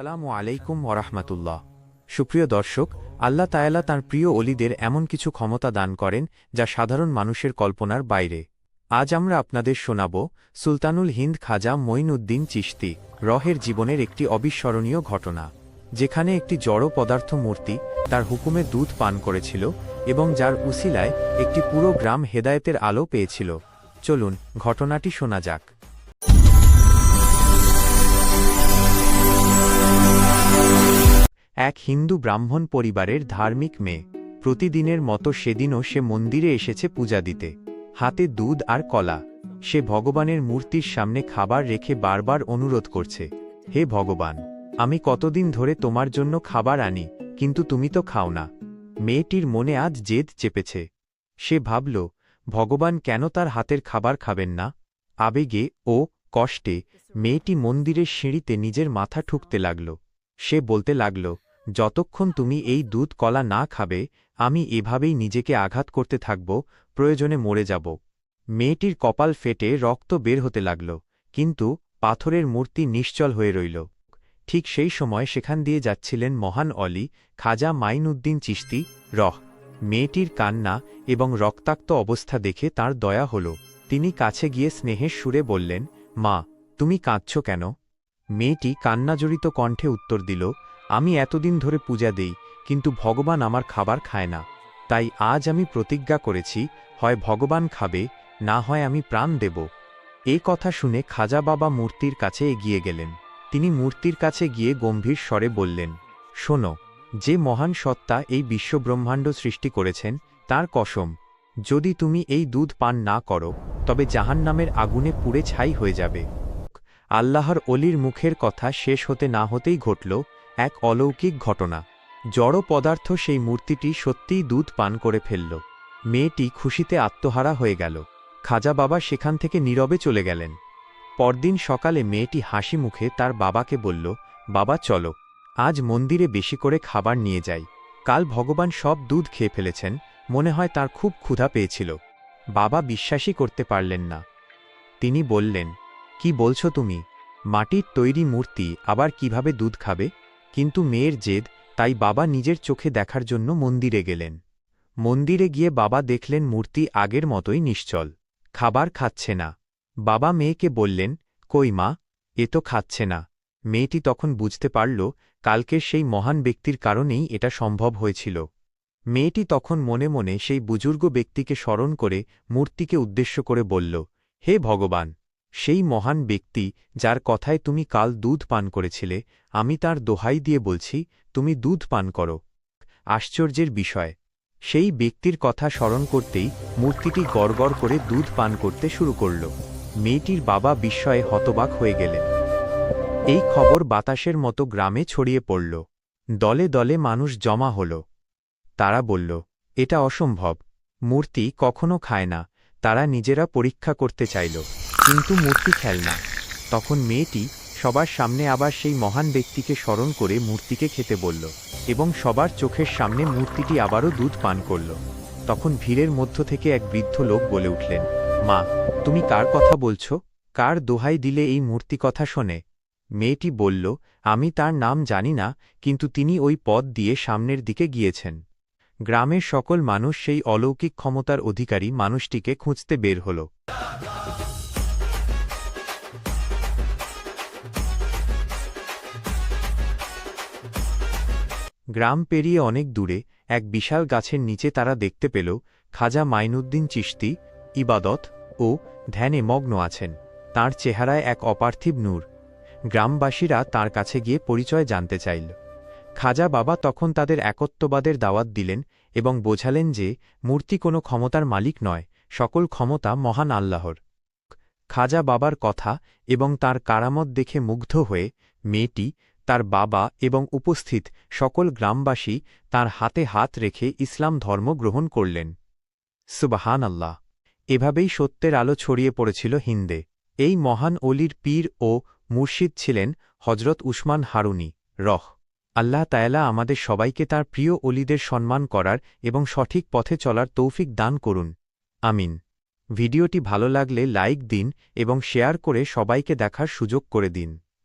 সালামু আলাইকুম ওরহমাতুল্লাহ সুপ্রিয় দর্শক, আল্লাহ তায়ালা তাঁর প্রিয় অলিদের এমন কিছু ক্ষমতা দান করেন যা সাধারণ মানুষের কল্পনার বাইরে। আজ আমরা আপনাদের শোনাব সুলতানুল হিন্দ খাজা মঈনউদ্দিন চিশতি রহের জীবনের একটি অবিস্মরণীয় ঘটনা, যেখানে একটি জড় পদার্থ মূর্তি তার হুকুমে দুধ পান করেছিল এবং যার উসিলায় একটি পুরো গ্রাম হেদায়েতের আলো পেয়েছিল। চলুন, ঘটনাটি শোনা যাক। এক হিন্দু ব্রাহ্মণ পরিবারের ধার্মিক মেয়ে। প্রতিদিনের মতো সেদিনও সে মন্দিরে এসেছে পূজা দিতে। হাতে দুধ আর কলা। সে ভগবানের মূর্তির সামনে খাবার রেখে বারবার অনুরোধ করছে, হে ভগবান, আমি কতদিন ধরে তোমার জন্য খাবার আনি, কিন্তু তুমি তো খাও না। মেয়েটির মনে আজ জেদ চেপেছে। সে ভাবল, ভগবান কেন তার হাতের খাবার খাবেন না? আবেগে ও কষ্টে মেয়েটি মন্দিরের সিঁড়িতে নিজের মাথা ঠুকতে লাগল। সে বলতে লাগল যতক্ষণ তুমি এই দুধ কলা না খাবে, আমি এভাবেই নিজেকে আঘাত করতে থাকব, প্রয়োজনে মরে যাব। মেয়েটির কপাল ফেটে রক্ত বের হতে লাগল, কিন্তু পাথরের মূর্তি নিশ্চল হয়ে রইল। ঠিক সেই সময় সেখান দিয়ে যাচ্ছিলেন মহান অলি, খাজা মাইনউদ্দিন চিস্তি রহ। মেয়েটির কান্না এবং রক্তাক্ত অবস্থা দেখে তার দয়া হল। তিনি কাছে গিয়ে স্নেহের সুরে বললেন, মা, তুমি কাঁদছ কেন? মেয়েটি কান্নাজড়িত কণ্ঠে উত্তর দিল আমি এতদিন ধরে পূজা দেই, কিন্তু ভগবান আমার খাবার খায় না। তাই আজ আমি প্রতিজ্ঞা করেছি, হয় ভগবান খাবে, না হয় আমি প্রাণ দেব। এ কথা শুনে খাজা বাবা মূর্তির কাছে এগিয়ে গেলেন। তিনি মূর্তির কাছে গিয়ে গম্ভীর স্বরে বললেন, শোনো, যে মহান সত্তা এই বিশ্বব্রহ্মাণ্ড সৃষ্টি করেছেন, তার কসম। যদি তুমি এই দুধ পান না করো, তবে জাহান্নামের আগুনে পুড়ে ছাই হয়ে যাবে। আল্লাহর অলির মুখের কথা শেষ হতে না হতেই ঘটল এক অলৌকিক ঘটনা। জড় পদার্থ সেই মূর্তিটি সত্যিই দুধ পান করে ফেলল। মেয়েটি খুশিতে আত্মহারা হয়ে গেল। খাজা বাবা সেখান থেকে নীরবে চলে গেলেন। পরদিন সকালে মেয়েটি হাসি মুখে তার বাবাকে বলল, বাবা, চলো। আজ মন্দিরে বেশি করে খাবার নিয়ে যাই। কাল ভগবান সব দুধ খেয়ে ফেলেছেন। মনে হয় তার খুব ক্ষুধা পেয়েছিল। বাবা বিশ্বাসই করতে পারলেন না। তিনি বললেন, কি বলছো তুমি? মাটির তৈরি মূর্তি আবার কীভাবে দুধ খাবে? কিন্তু মেয়ের জেদ, তাই বাবা নিজের চোখে দেখার জন্য মন্দিরে গেলেন। মন্দিরে গিয়ে বাবা দেখলেন মূর্তি আগের মতোই নিশ্চল। খাবার খাচ্ছে না। বাবা মেয়েকে বললেন, কই মা, এ তো খাচ্ছে না। মেয়েটি তখন বুঝতে পারল, কালকের সেই মহান ব্যক্তির কারণেই এটা সম্ভব হয়েছিল। মেয়েটি তখন মনে মনে সেই বুজুর্গ ব্যক্তিকে স্মরণ করে মূর্তিকে উদ্দেশ্য করে বলল, হে ভগবান সেই মহান ব্যক্তি যার কথায় তুমি কাল দুধ পান করেছিলে, আমি তার দোহাই দিয়ে বলছি, তুমি দুধ পান করো। আশ্চর্যের বিষয়। সেই ব্যক্তির কথা স্মরণ করতেই মূর্তিটি গড়গড় করে দুধ পান করতে শুরু করল। মেয়েটির বাবা বিস্ময়ে হতবাক হয়ে গেলেন। এই খবর বাতাসের মতো গ্রামে ছড়িয়ে পড়ল। দলে দলে মানুষ জমা হল। তারা বলল, এটা অসম্ভব। মূর্তি কখনো খায় না। তারা নিজেরা পরীক্ষা করতে চাইল। কিন্তু মূর্তি খেল না। তখন মেয়েটি সবার সামনে আবার সেই মহান ব্যক্তিকে স্মরণ করে মূর্তিকে খেতে বলল এবং সবার চোখের সামনে মূর্তিটি আবারও দুধ পান করল। তখন ভিড়ের মধ্য থেকে এক বৃদ্ধ লোক বলে উঠলেন, মা, তুমি কার কথা বলছ? কার দোহাই দিলে এই মূর্তি কথা শোনে? মেয়েটি বলল, আমি তার নাম জানি না, কিন্তু তিনি ওই পথ দিয়ে সামনের দিকে গিয়েছেন। গ্রামের সকল মানুষ সেই অলৌকিক ক্ষমতার অধিকারী মানুষটিকে খুঁজতে বের হল। গ্রাম পেরিয়ে অনেক দূরে এক বিশাল গাছের নিচে তারা দেখতে পেল খাজা মাইনুদ্দিন চিশতি, ইবাদত ও ধ্যানে মগ্ন আছেন। তার চেহারায় এক অপার্থিব নূর। গ্রামবাসীরা তার কাছে গিয়ে পরিচয় জানতে চাইল। খাজা বাবা তখন তাদের একত্ববাদের দাওয়াত দিলেন এবং বোঝালেন যে মূর্তি কোনো ক্ষমতার মালিক নয়, সকল ক্ষমতা মহান আল্লাহর। খাজা বাবার কথা এবং তার কারামত দেখে মুগ্ধ হয়ে মেয়েটি তার বাবা এবং উপস্থিত সকল গ্রামবাসী তার হাতে হাত রেখে ইসলাম ধর্ম গ্রহণ করলেন। সুবাহান আল্লাহ এভাবেই সত্যের আলো ছড়িয়ে পড়েছিল হিন্দে। এই মহান অলির পীর ও মুর্শিদ ছিলেন হজরত উসমান হারুনি। রহ। আল্লাহ তায়ালা আমাদের সবাইকে তার প্রিয় অলিদের সম্মান করার এবং সঠিক পথে চলার তৌফিক দান করুন। আমিন। ভিডিওটি ভালো লাগলে লাইক দিন এবং শেয়ার করে সবাইকে দেখার সুযোগ করে দিন।